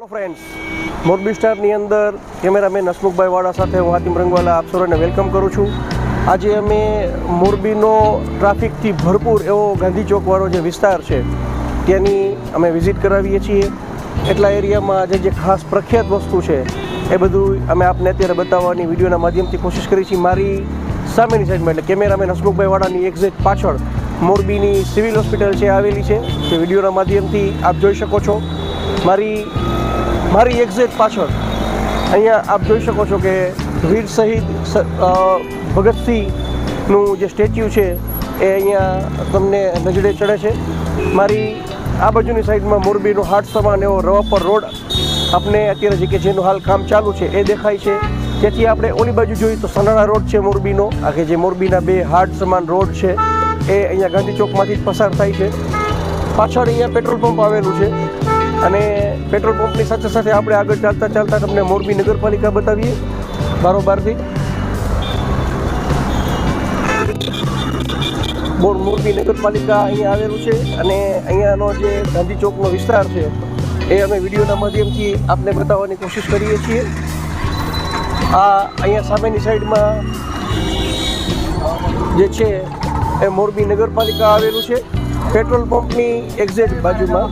Hello friends Morbi સ્ટારની અંદર cameraman Hasmukhbhai વાળા સાથે હું હાતિમ રંગવાલા આપ સૌને વેલકમ કરું છું. આજે અમે મોરબીનો ટ્રાફિકથી ભરપૂર એવો ગાંધી ચોકવાળો જે વિસ્તાર છે, ત્યાંની અમે વિઝિટ કરાવીએ છીએ. એટલા એરિયામાં આજે જે ખાસ પ્રખ્યાત વસ્તુ છે, એ બધું અમે આપને અત્યારે બતાવવાની વિડીયોના માધ્યમથી કોશિશ કરી છીએ. મારી સામેની સાઈડમાં એટલે કેમેરામેન હસમુખભાઈ વાળાની એક્ઝેક્ટ પાછળ મોરબીની સિવિલ હોસ્પિટલ છે, આવેલી છે. જે વિડીયોના માધ્યમથી આપ જોઈ શકો છો. મારી મારી એક્ઝેક્ટ પાછળ. અહીંયા આપ જોઈ શકો છો કે વીર શહીદ ભગતસિંહનું જે સ્ટેચ્યુ છે, એ અહીંયા તમને નજરે ચડે છે. મારી આ બાજુની સાઈડમાં મોરબીનો હાટ સમાન એવો રવાપર રોડ આપણે અત્યારે જે કે જેનું હાલ કામ ચાલુ છે, એ દેખાય છે. તેથી આપણે ઓલી બાજુ જોઈએ તો સનાળા રોડ છે મોરબીનો. આ કે જે મોરબીના બે હાટ સમાન રોડ છે, એ અહીંયા ગાંધી ચોકમાંથી જ પસાર થાય છે. પાછળ અહીંયા પેટ્રોલ પંપ આવેલું છે. અને પેટ્રોલ પંપની સાથે સાથે આપણે આગળ ચાલતા ચાલતા તમને મોરબી નગરપાલિકા બતાવીએ. બારોબારથી. બોર મોરબી નગરપાલિકા અહીંયા આવેલું છે અને અહીંયાનો જે ગાંધી ચોકનો વિસ્તાર છે, એ અમે વિડીયોના માધ્યમથી આપને બતાવવાની કોશિશ કરીએ છીએ. આ અહીંયા સામેની સાઈડમાં જે છે, એ મોરબી નગરપાલિકા આવેલું છે. પેટ્રોલ પંપની એક્ઝેક્ટ બાજુમાં.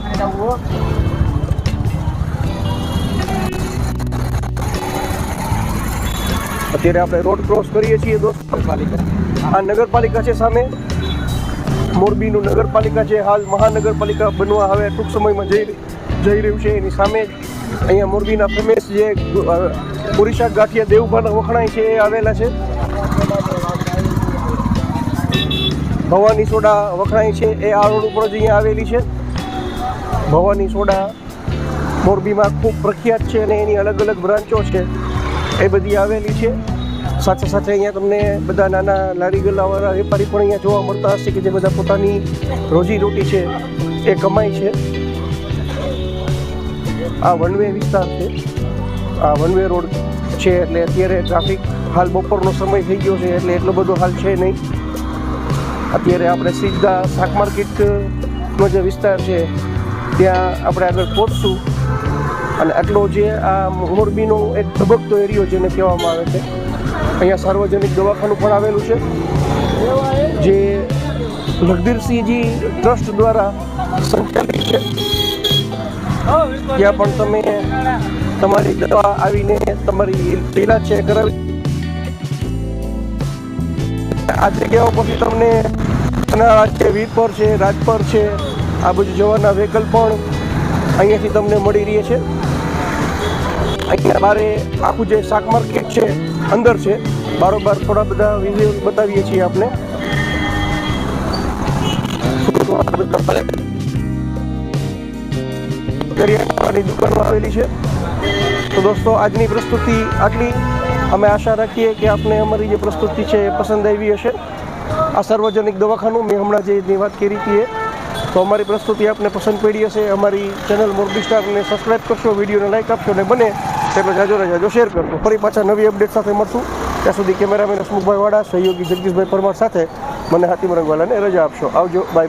અત્યારે આપણે રોડ ક્રોસ કરીએ છીએ દોસ્તો. આ નગરપાલિકા છે સામે. મોરબીનું નગરપાલિકા છે હાલ મહાનગરપાલિકા બનવા હવે ટૂંક સમયમાં જઈ જઈ રહ્યું છે. એની સામે અહીંયા મોરબીના ફેમસ જે અ, ગાંઠિયા દેવભાના વખણાય છે એ આવેલા છે. ભવાની સોડા વખણાય છે. એ આ રોડ ઉપર જ અહીંયા આવેલી છે. ભવાની સોડા મોરબીમાં ખૂબ પ્રખ્યાત છે અને એની અલગ અલગ બ્રાન્ચો છે. એ બધી આવેલી છે. સાથે સાથે અહીંયા તમને બધા નાના લારી ગલ્લાવાળા વેપારી પણ અહીંયા જોવા મળતા હશે કે જે બધા પોતાની રોજી રોટી છે એ કમાય છે. આ વનવે વિસ્તાર છે. આ વનવે રોડ છે એટલે અત્યારે ટ્રાફિક હાલ બપોરનો સમય થઈ ગયો છે એટલે એટલો બધો હાલ છે નહીં. અત્યારે આપણે સીધા શાક માર્કેટનો જે વિસ્તાર છે, ત્યાં આપણે આગળ પહોંચશું. અને આટલો જે આ મોરબીનો એક તબક્કો એરિયો જેને કહેવામાં આવે છે, અહીંયા સાર્વજનિક દવાખાનું પણ આવેલું છે, જે લખધીરસિંહજી ટ્રસ્ટ દ્વારા સંચાલિત છે. ત્યાં પણ તમે તમારી દવા આવીને તમારી ઇલાજ છે કરાવી. આ જગ્યાઓ પછી તમને અનાળા છે, વીરપર છે, રાજપર છે, આ બધું જવાના વ્હીકલ પણ અહીંયાથી તમને મળી રહે છે. અહીંયા અમારે આખું જે શાક માર્કેટ છે, અંદર છે. બારોબાર થોડા બધા વિઝ્યુઅલ બતાવીએ છીએ આપણે. કરિયાણાની દુકાનો આવેલી છે. તો દોસ્તો, આજની પ્રસ્તુતિ આટલી. અમે આશા રાખીએ કે આપને અમારી જે પ્રસ્તુતિ છે એ પસંદ આવી હશે. આ સાર્વજનિક દવાખાનું મેં હમણાં જેની વાત કરી હતી તો અમારી પ્રસ્તુતિ આપને પસંદ પડી હશે. અમારી ચેનલ મોરબી સ્ટારને સબસ્ક્રાઈબ કરશો, વિડીયોને લાઈક આપશો અને બને. તેટલો જાજો ને જાજો શેર કરજો. ફરી પાછા નવી અપડેટ સાથે મળશું. ત્યાં સુધી કેમેરામેન હસમુખભાઈ વાળા સહયોગી જગદીશભાઈ પરમાર સાથે મને હાતિમ રંગવાલાને રજા આપશો. આવજો બાય